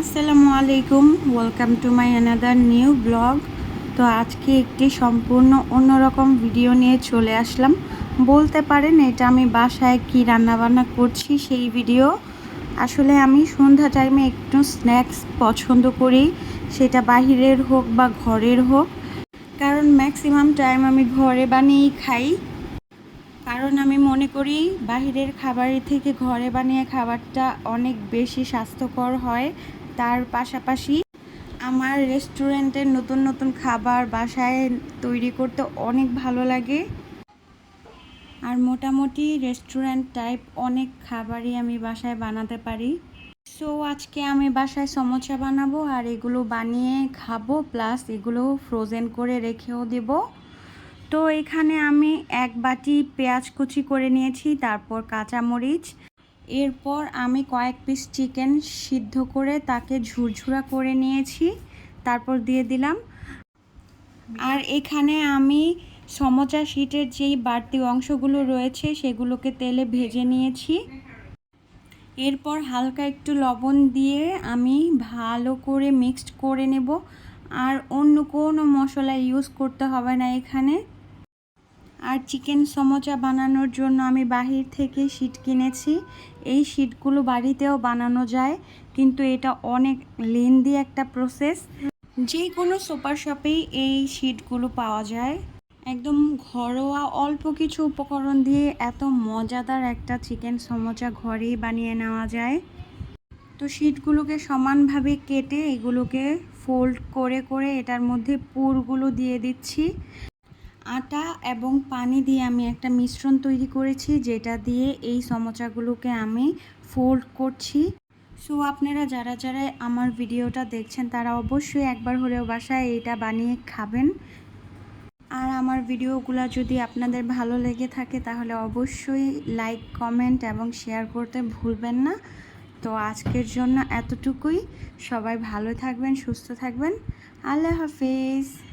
আসসালামু আলাইকুম welcome to my another new blog তো আজকে একটি সম্পূর্ণ অন্যরকম ভিডিও নিয়ে চলে আসলাম। বলতে পারেন এটা আমি বাসায় কি রান্নাবান্না করছি সেই ভিডিও আসলে আমি সন্ধ্যা টাইমে একটু স্ন্যাক্স পছন্দ করি, সেটা বাহিরের হোক বা ঘরের হোক। কারণ ম্যাক্সিমাম টাইম আমি ঘরে বানিয়েই খাই। কারণ আমি মনে করি বাহিরের খাবারের থেকে ঘরে বানিয়ে খাবারটা অনেক বেশি স্বাস্থ্যকর হয়। তার পাশাপাশি আমার রেস্টুরেন্টের নতুন নতুন খাবার বাসায় তৈরি করতে অনেক ভালো লাগে। আর মোটামুটি রেস্টুরেন্ট টাইপ অনেক খাবারই আমি বাসায় বানাতে পারি। সো আজকে আমি বাসায় সমোসা বানাবো আর এগুলো বানিয়ে খাব প্লাস এগুলো ফ্রোজেন করে রেখেও দেবো। তো এখানে আমি এক বাটি পেঁয়াজ কুচি করে নিয়েছি, তারপর কাঁচামরিচ এরপর আমি কয়েক পিস চিকেন সিদ্ধ করে তাকে ঝুরঝুরা করে নিয়েছি। তারপর দিয়ে দিলাম। আর এখানে আমি সমচা শিটের যেই বাড়তি অংশগুলো রয়েছে, সেগুলোকে তেলে ভেজে নিয়েছি। এরপর হালকা একটু লবণ দিয়ে আমি ভালো করে মিক্সড করে নেব। আর অন্য কোনো মশলা ইউজ করতে হবে না এখানে। আর চিকেন সমোচা বানানোর জন্য আমি বাহির থেকে শিট কিনেছি। এই শিটগুলো বাড়িতেও বানানো যায়, কিন্তু এটা অনেক লেন্দি একটা প্রসেস যে কোনো সুপার শপেই এই শিটগুলো পাওয়া যায়। একদম ঘরোয়া অল্প কিছু উপকরণ দিয়ে এত মজাদার একটা চিকেন সমোচা ঘরেই বানিয়ে নেওয়া যায়। তো শিটগুলোকে সমানভাবে কেটে এগুলোকে ফোল্ড করে করে এটার মধ্যে পুরগুলো দিয়ে দিচ্ছি। আটা এবং পানি দিয়ে আমি একটা মিশ্রণ তৈরি করেছি, যেটা দিয়ে এই সমোচাগুলোকে আমি ফোল্ড করছি। সো আপনারা যারা যারা আমার ভিডিওটা দেখছেন, তারা অবশ্যই একবার হলেও বাসায় এটা বানিয়ে খাবেন। আর আমার ভিডিওগুলো যদি আপনাদের ভালো লেগে থাকে, তাহলে অবশ্যই লাইক কমেন্ট এবং শেয়ার করতে ভুলবেন না। তো আজকের জন্য এতটুকুই। সবাই ভালো থাকবেন, সুস্থ থাকবেন। আল্লাহ হাফিজ।